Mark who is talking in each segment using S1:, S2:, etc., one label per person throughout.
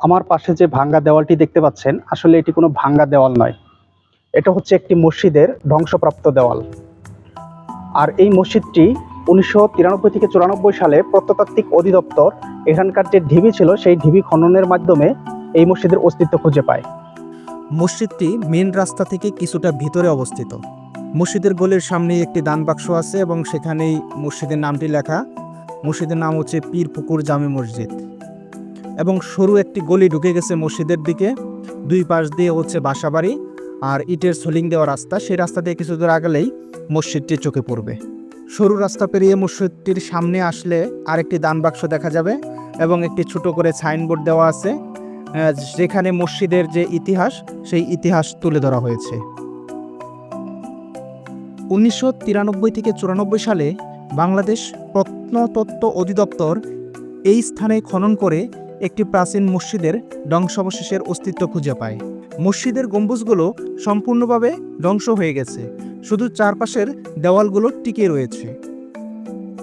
S1: আমার পাশে যে ভাঙ্গা দেওয়ালটি দেখতে পাচ্ছেন, আসলে এটি কোনো ভাঙ্গা দেওয়াল নয়। এটা হচ্ছে একটি মসজিদের ধ্বংসপ্রাপ্ত দেওয়াল। আর এই মসজিদটি উনিশশো তিরানব্বই থেকে চুরানব্বই সালে প্রত্নতাত্ত্বিক অধিদপ্তর, এখানকার যে ঢিবি ছিল, সেই ঢিবি খননের মাধ্যমে এই মসজিদের অস্তিত্ব খুঁজে পায়।
S2: মসজিদটি মেন রাস্তা থেকে কিছুটা ভিতরে অবস্থিত। মসজিদের গলির সামনে একটি দান বাক্স আছে এবং সেখানেই মসজিদের নামটি লেখা। মসজিদের নাম হচ্ছে পীর পুকুর জামে মসজিদ। এবং সরু একটি গলি ঢুকে গেছে মসজিদের দিকে। দুই পাশ দিয়ে হচ্ছে বাসাবাড়ি আর ইটের সোলিং দেওয়া রাস্তা। সেই রাস্তা দিয়ে কিছু দূর আগেলেই মসজিদটি চোখে পড়বে। সরু রাস্তা পেরিয়ে মসজিদটির সামনে আসলে আরেকটি দান বাক্স দেখা যাবে এবং একটি ছোট করে সাইনবোর্ড দেওয়া আছে যেখানে মসজিদের যে ইতিহাস, সেই ইতিহাস তুলে ধরা হয়েছে। উনিশশো তিরানব্বই থেকে চুরানব্বই সালে বাংলাদেশ প্রত্নতত্ত্ব অধিদপ্তর এই স্থানে খনন করে একটি প্রাচীন মসজিদের ধ্বংসাবশেষের অস্তিত্ব খুঁজে পায়। মসজিদের গম্বুজগুলো সম্পূর্ণভাবে ধ্বংস হয়ে গেছে। শুধু চারপাশের দেওয়ালগুলো টিকে রয়েছে।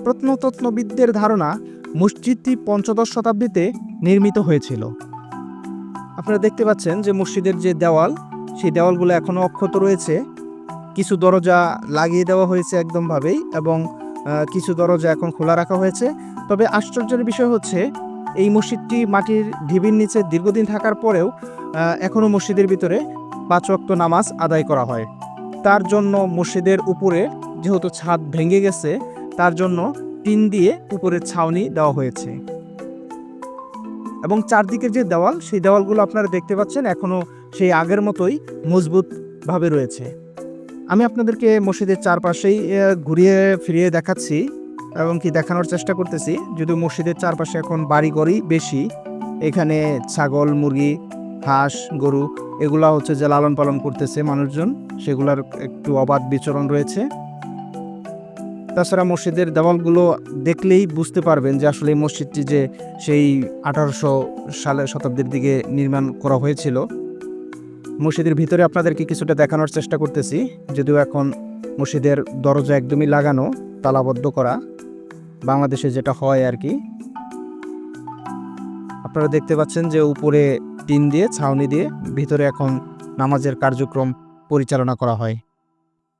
S2: প্রত্নতত্ত্ববিদদের ধারণা মসজিদটি পঞ্চদশ শতাব্দীতে নির্মিত হয়েছিল। আপনারা দেখতে পাচ্ছেন যে মসজিদের যে দেওয়াল, সেই দেওয়ালগুলো এখনও অক্ষত রয়েছে। কিছু দরজা লাগিয়ে দেওয়া হয়েছে একদমভাবেই এবং কিছু দরজা এখন খোলা রাখা হয়েছে। তবে আশ্চর্যের বিষয় হচ্ছে এই মসজিদটি মাটির ঢিবির নিচে দীর্ঘদিন থাকার পরেও এখনও মসজিদের ভিতরে পাঁচ ওয়াক্ত নামাজ আদায় করা হয়। তার জন্য মসজিদের উপরে যেহেতু ছাদ ভেঙে গেছে, তার জন্য টিন দিয়ে উপরে ছাউনি দেওয়া হয়েছে। এবং চারদিকের যে দেওয়াল, সেই দেওয়ালগুলো আপনারা দেখতে পাচ্ছেন, এখনও সেই আগের মতোই মজবুতভাবে রয়েছে। আমি আপনাদেরকে মসজিদের চারপাশেই ঘুরিয়ে ফিরিয়ে দেখাচ্ছি। এবং কি দেখানোর চেষ্টা করতেছি। যদিও মসজিদের চারপাশে এখন বাড়িঘরই বেশি, এখানে ছাগল, মুরগি, হাঁস, গরু, এগুলা হচ্ছে যে লালন পালন করতেছে মানুষজন, সেগুলার একটু অবাধ বিচরণ রয়েছে। তাছাড়া মসজিদের দেওয়ালগুলো দেখলেই বুঝতে পারবেন যে আসলে মসজিদটি যে সেই আঠারোশো সালে শতাব্দীর দিকে নির্মাণ করা হয়েছিল। মসজিদের ভিতরে আপনাদেরকে কিছুটা দেখানোর চেষ্টা করতেছি, যদিও এখন মসজিদের দরজা একদমই লাগানো। তালাবদ্ধ করা বাংলাদেশে যেটা হয় আর কি। আপনারা দেখতে পাচ্ছেন যে উপরে টিন দিয়ে, ছাউনি দিয়ে ভিতরে এখন নামাজের কার্যক্রম পরিচালনা করা হয়।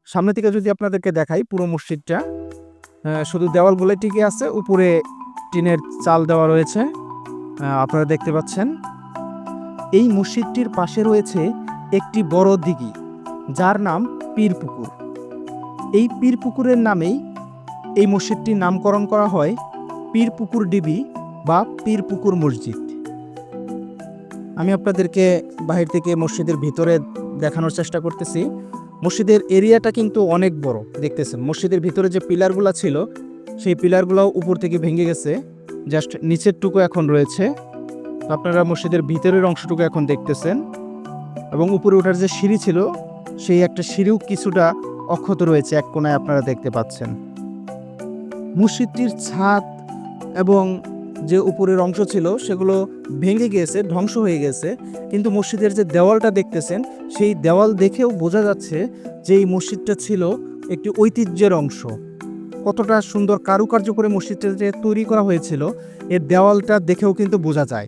S2: সামনে থেকে যদি আপনাদেরকে দেখাই পুরো মসজিদটা শুধু দেওয়ালগুলো টিকে আছে, উপরে টিনের চাল দেওয়া রয়েছে। আপনারা দেখতে পাচ্ছেন, এই মসজিদটির পাশে রয়েছে একটি বড় দিঘি, যার নাম পীর পুকুর এই পীর পুকুরের নামেই এই মসজিদটির নামকরণ করা হয় পীর পুকুর ডিবি বা পীর পুকুর মসজিদ। আমি আপনাদেরকে বাহির থেকে মসজিদের ভিতরে দেখানোর চেষ্টা করতেছি। মসজিদের এরিয়াটা কিন্তু অনেক বড়, দেখতেছেন। মসজিদের ভিতরে যে পিলারগুলো ছিল, সেই পিলারগুলোও উপর থেকে ভেঙে গেছে। জাস্ট নিচের টুকু এখন রয়েছে। আপনারা মসজিদের ভিতরের অংশটুকু এখন দেখতেছেন। এবং উপরে ওঠার যে সিঁড়ি ছিল, সেই একটা সিঁড়িও কিছুটা অক্ষত রয়েছে, এক কোনায় আপনারা দেখতে পাচ্ছেন। মসজিদটির ছাদ এবং যে উপরের অংশ ছিল, সেগুলো ভেঙে গিয়েছে ধ্বংস হয়ে গেছে। কিন্তু মসজিদের যে দেওয়ালটা দেখতেছেন, সেই দেওয়াল দেখেও বোঝা যাচ্ছে যে এই মসজিদটা ছিল একটি ঐতিহ্যের অংশ। কতটা সুন্দর কারুকার্য করে মসজিদটা যে তৈরি করা হয়েছিল, এর দেওয়ালটা দেখেও কিন্তু বোঝা যায়।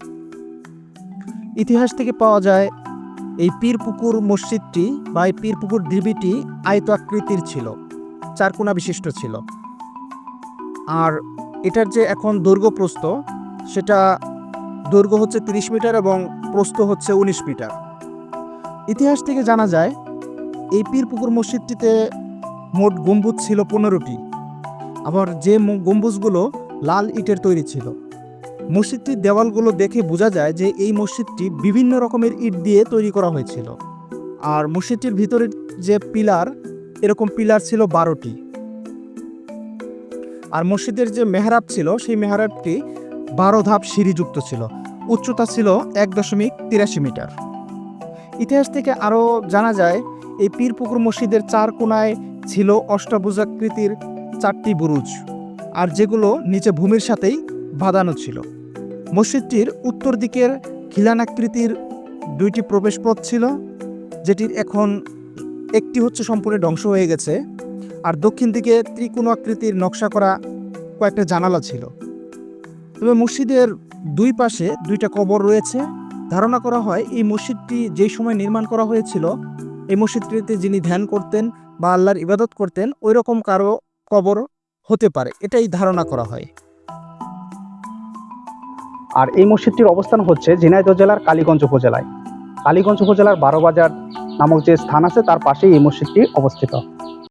S2: ইতিহাস থেকে পাওয়া যায়, এই পীরপুকুর মসজিদটি বা এই পীরপুকুর ঢিবিটি আয়ত আকৃতির ছিল, চারকোনা বিশিষ্ট ছিল। আর এটার যে এখন দৈর্ঘ্য প্রস্থ, সেটা দৈর্ঘ্য হচ্ছে তিরিশ মিটার এবং প্রস্থ হচ্ছে উনিশ মিটার। ইতিহাস থেকে জানা যায়, এই পীরপুকুর মসজিদটিতে মোট গম্বুজ ছিল পনেরোটি। আবার যে গম্বুজগুলো লাল ইটের তৈরি ছিল। মসজিদটির দেওয়ালগুলো দেখে বোঝা যায় যে এই মসজিদটি বিভিন্ন রকমের ইট দিয়ে তৈরি করা হয়েছিল। আর মসজিদটির ভিতরের যে পিলার, এরকম পিলার ছিল বারোটি। আর মসজিদের যে মেহরাব ছিল, সেই মেহরাবটি বারো ধাপ সিঁড়িযুক্ত ছিল। উচ্চতা ছিল এক দশমিক তিরাশি মিটার। ইতিহাস থেকে আরও জানা যায়, এই পীরপুকুর মসজিদের চার কোনায় ছিল অষ্টাভুজাকৃতির চারটি বুরুজ, আর যেগুলো নিচে ভূমির সাথেই বাঁধানো ছিল। মসজিদটির উত্তর দিকের খিলানাকৃতির দুইটি প্রবেশপথ ছিল, যেটির এখন একটি হচ্ছে সম্পূর্ণ ধ্বংস হয়ে গেছে। আর দক্ষিণ দিকে ত্রিকোণ আকৃতির নকশা করা কয়েকটা জানালা ছিল। তবে মসজিদের দুই পাশে দুইটা কবর রয়েছে। ধারণা করা হয় এই মসজিদটি যেই সময় নির্মাণ করা হয়েছিল, এই মসজিদটিতে যিনি ধ্যান করতেন বা আল্লাহর ইবাদত করতেন ওই রকম কারও কবর হতে পারে, এটাই ধারণা করা হয়।
S1: আর এই মসজিদটির অবস্থান হচ্ছে ঝিনাইদহ জেলার কালীগঞ্জ উপজেলায়। কালীগঞ্জ উপজেলার বারো বাজার নামক যে স্থান আছে, তার পাশেই এই মসজিদটি অবস্থিত।